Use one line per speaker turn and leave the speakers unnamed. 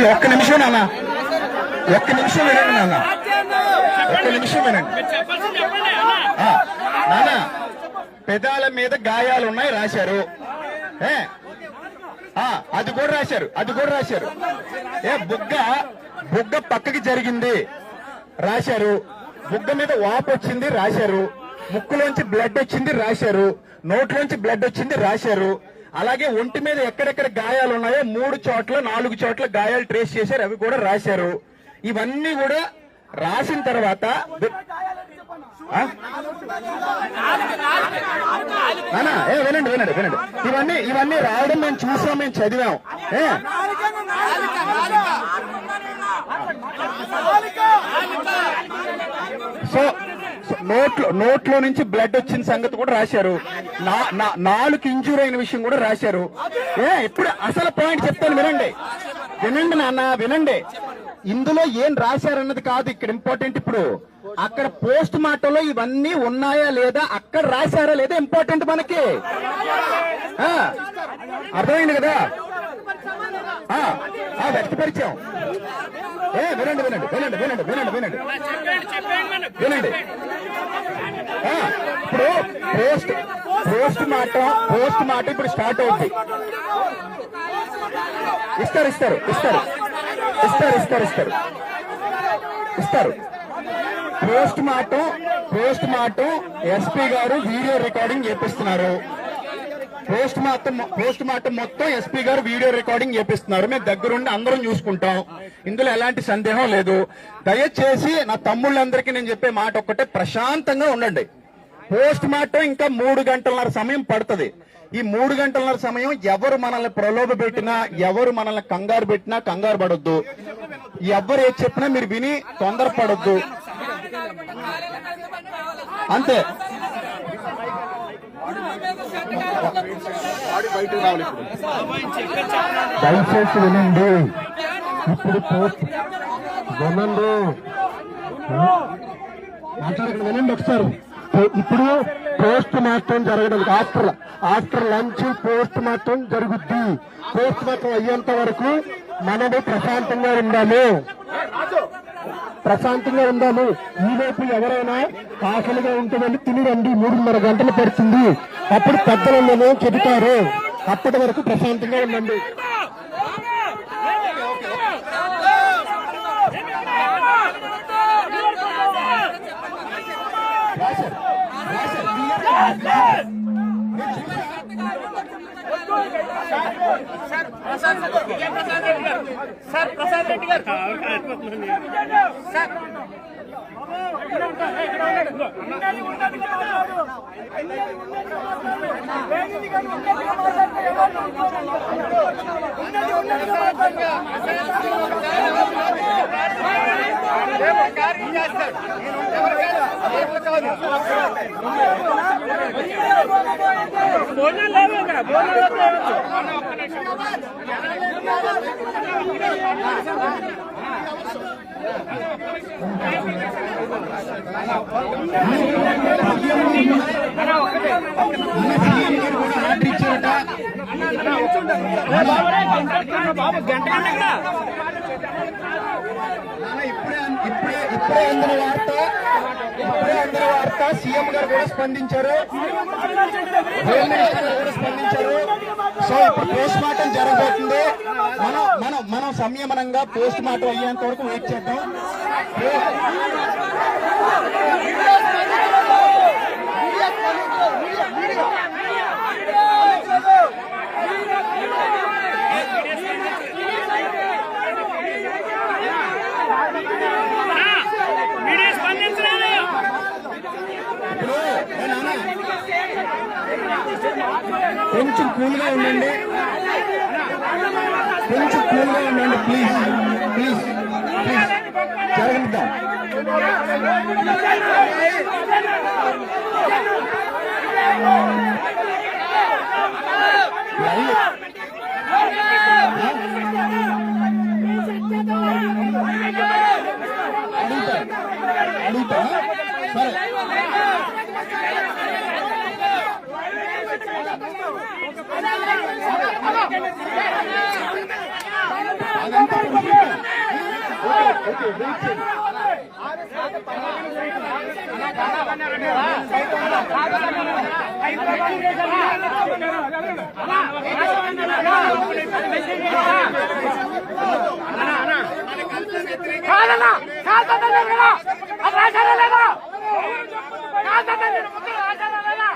ఒక్క ఒక్క నిమిషం నాన్న. ఒక్క నిమిషం వినండి నాన్న. ఒక్క నిమిషం వినండి. నాన్న పెదాల మీద గాయాలు ఉన్నాయి రాశారు. ఏ? ఆ, అది కూడా రాశారు అది కూడా రాశారు. ఏ బుగ్గ బుగ్గ పక్కకి జరిగింది రాశారు. బుగ్గ మీద వాపు వచ్చింది రాశారు. ముక్కులోంచి బ్లడ్ వచ్చింది రాశారు. నోట్లోంచి బ్లడ్ వచ్చింది రాశారు. అలాగే ఒంటి మీద ఎక్కడెక్కడ గాయాలు ఉన్నాయో మూడు చోట్ల నాలుగు చోట్ల గాయాలు ట్రేస్ చేశారు అవి కూడా రాశారు. ఇవన్నీ కూడా రాసిన తర్వాత ఏ వినండి వినండి వినండి. ఇవన్నీ ఇవన్నీ రావడం మేము చూసాం మేము చదివాం. ఏ? సో నోట్లో నోట్లో నుంచి బ్లడ్ వచ్చిన సంగతి కూడా రాశారు. నా నా- నాలుగు ఇంజూర్ అయిన విషయం కూడా రాశారు. ఏ ఇప్పుడు అసలు పాయింట్ చెప్తాను వినండి. వినండి నాన్న వినండి. ఇందులో ఏం రాశారన్నది కాదు ఇక్కడ ఇంపార్టెంట్ ఇప్పుడు. అక్కడ పోస్ట్ మార్టంలో ఇవన్నీ ఉన్నాయా లేదా అక్కడ రాశారా లేదా ఇంపార్టెంట్ మనకి? ఆ, అర్థమైంది కదా? ఆ, ఆ, వ్యక్తపరిచాం. ఏ వినండి వినండి వినండి వినండి వినండి వినండి. వినండి. ఇప్పుడు పోస్ట్ పోస్ట్ మాట పోస్ట్ మాట ఇప్పుడు స్టార్ట్ అవుతుంది ఇస్తారు ఇస్తారు ఇస్తారు. ఇస్తారు ఇస్తారు ఇస్తారు. ఇస్తారు. Post mortem post mortem SP గారు వీడియో రికార్డింగ్ చేపిస్తున్నారు. పోస్ట్ మార్టం పోస్ట్ మార్టం మొత్తం ఎస్పీ గారు వీడియో రికార్డింగ్ చేపిస్తున్నారు. మేము దగ్గరుండి అందరం చూసుకుంటాం. ఇందులో ఎలాంటి సందేహం లేదు. దయచేసి నా తమ్ముళ్ళందరికీ నేను చెప్పే మాట ఒక్కటే ప్రశాంతంగా ఉండండి. పోస్ట్ మార్టం ఇంకా మూడు గంటలన్నర సమయం పడుతుంది. ఈ మూడు గంటలన్నర సమయం ఎవరు మనల్ని ప్రలోభ పెట్టినా ఎవరు మనల్ని కంగారు పెట్టినా కంగారు పడొద్దు. ఎవరు ఏది చెప్పినా మీరు విని తొందరపడొద్దు. అంతే. దయచేసి వినండి. ఇప్పుడు వినండి. మాట్లాడకండి వినండి ఒకసారి. ఇప్పుడు పోస్ట్ మార్టం జరగడం after after lunch post mortem జరుగుద్ది. పోస్ట్ మార్టం అయ్యేంత వరకు మనము ప్రశాంతంగా ఉండాలి. ప్రశాంతంగా ఉందాము. ఈలోపు ఎవరైనా ఆకలిగా ఉంటుందని తిని రండి మూడున్నర గంటలు పడుతుంది. అప్పుడు పెద్దలను చెబుతారు. అప్పటి వరకు ప్రశాంతంగా ఉండండి.
సార్ ప్రసాద్ రెడ్డి గారు సార్ భోజనం లేదు ఇక్కడ భోజనం బాబు గంట గంట ఇక్కడ.
ఇప్పుడే ఇప్పుడే అందిన వార్త ఇప్పుడే అందిన వార్త సీఎం గారు కూడా స్పందించారు. హోమ్ మినిస్టర్ కూడా స్పందించారు. సో ఇప్పుడు పోస్ట్ మార్టం జరగబోతుంది. మనం మనం మనం సంయమనంగా పోస్ట్ మార్టం అయ్యేంత వరకు వెయిట్ చేద్దాం
మీడియా స్పందించలేదు
ఇప్పుడు ఏ నాన్న, కొంచెం కూల్గా ఉండండి. కొంచెం కూల్గా ఉండండి ప్లీజ్ ప్లీజ్ ప్లీజ్ జరగనిద్దాం. అడుగుతా. అడుగుతా. సరే. కాదన్నా కాదన్నా అది రాశారా
లేదా కాదన్నా ముక్కలు రాశారా లేదా